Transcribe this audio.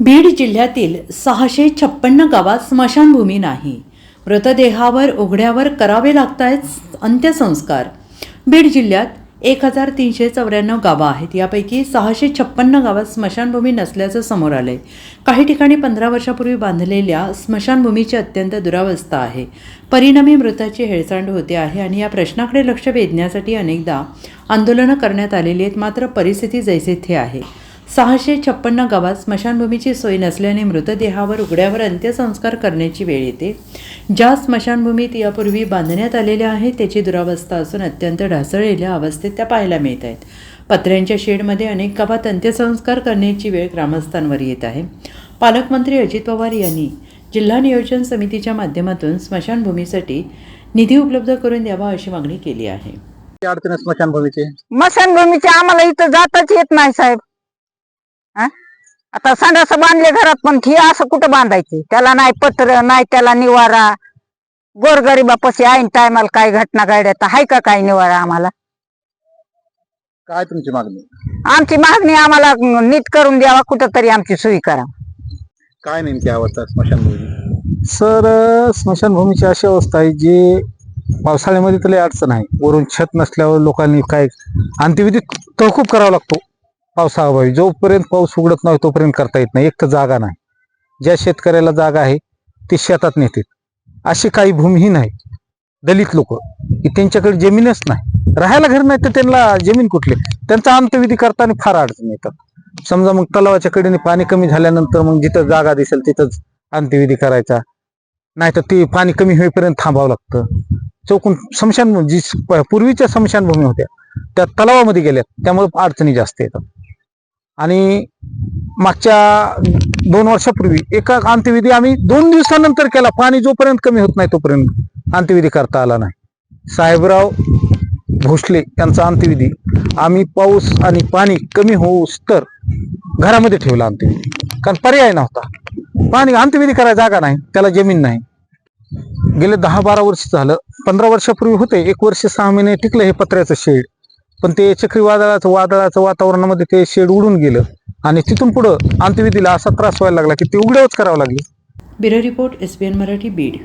बीड जिल्ह्यातील सहाशे छप्पन्न गावात स्मशानभूमी नाही. मृतदेहावर उघड्यावर करावे लागत आहेत अंत्यसंस्कार. बीड जिल्ह्यात एक हजार तीनशे चौऱ्याण्णव गावं आहेत. यापैकी सहाशे छप्पन्न गावात स्मशानभूमी नसल्याचं समोर आलंय. काही ठिकाणी पंधरा वर्षापूर्वी बांधलेल्या स्मशानभूमीची अत्यंत दुरावस्था आहे. परिणामी मृताची हेळसांड होते आहे आणि या प्रश्नाकडे लक्ष वेधण्यासाठी अनेकदा आंदोलनं करण्यात आलेली आहेत. मात्र परिस्थिती जैसे थे आहे. सहाशे छप्पन्न गावात स्मशानभूमीची सोय नसल्याने मृतदेहावर उघड्यावर अंत्यसंस्कार करण्याची वेळ येते. ज्या स्मशानभूमीत यापूर्वी बांधण्यात आलेल्या आहेत त्याची दुरावस्था असून अत्यंत ढासळलेल्या अवस्थेत त्या पाहायला मिळत आहेत. पत्र्यांच्या शेडमध्ये अनेक गावात अंत्यसंस्कार करण्याची वेळ ग्रामस्थांवर येत आहे. पालकमंत्री अजित पवार यांनी जिल्हा नियोजन समितीच्या माध्यमातून स्मशानभूमीसाठी निधी उपलब्ध करून द्यावा अशी मागणी केली आहे. स्मशानभूमीची? मशानभूमीचे आम्हाला इथं जाताच येत नाही साहेब. हा? आता संडास बांधले घरात पण ठी असं कुठं बांधायचे? त्याला नाही पत्र नाही त्याला निवारा. गोरगरिबापाशी ऐन टायमाला काय घटना घडल्या तर हाय का काय निवारा आम्हाला? काय तुमची मागणी? आमची मागणी आम्हाला नीट करून द्यावा कुठं तरी आमची सोयी करा. काय नेमकी अवस्था स्मशानभूमी? सर स्मशानभूमीची अशी अवस्था आहे जी पावसाळ्यामध्ये तर लई अडचण आहे. वरून छत नसल्यावर लोकांनी काय? अंत्यविधी तहकूब करावा लागतो. पावसाअभावी जोपर्यंत पाऊस उघडत नाही तोपर्यंत करता येत नाही. एक तर जागा नाही. ज्या शेतकऱ्याला जागा आहे ती शेतात नेतात. अशी काही भूमीही नाही. दलित लोक. की त्यांच्याकडे जमीनच नाही. राहायला घर नाही तर त्यांना जमीन कुठली? त्यांचा अंत्यविधी करताना फार अडचण येतात. समजा मग तलावाच्या कडेने पाणी कमी झाल्यानंतर मग जिथं जागा दिसेल तिथंच अंत्यविधी करायचा. नाही तर ते पाणी कमी होईपर्यंत थांबावं लागतं. चौकून स्मशान जी पूर्वीच्या स्मशानभूमी होत्या त्या तलावामध्ये गेल्यात. त्यामुळे अडचणी जास्त येतात. आणि मागच्या दोन वर्षापूर्वी एका अंत्यविधी आम्ही दोन दिवसानंतर केला पाणी जोपर्यंत कमी होत नाही तोपर्यंत अंत्यविधी करता आला नाही. साहेबराव भोसले यांचा अंत्यविधी आम्ही पाऊस आणि पाणी कमी होऊस तर घरामध्ये ठेवला अंत्यविधी. कारण पर्याय नव्हता. पाणी अंत्यविधी करायला जागा नाही त्याला जमीन नाही. गेले दहा बारा वर्ष झालं पंधरा वर्षापूर्वी होते एक वर्ष सहा महिने टिकलं हे पत्र्याचं शेड. पण ते चक्रीवादळाचं वादळाचं वातावरणामध्ये ते शेड उडून गेलं. आणि तिथून पुढं अंत्यविधीला असा त्रास व्हायला लागला की ते उघड्यावच करावं लागले. Bureau report S B N Marathi Beed.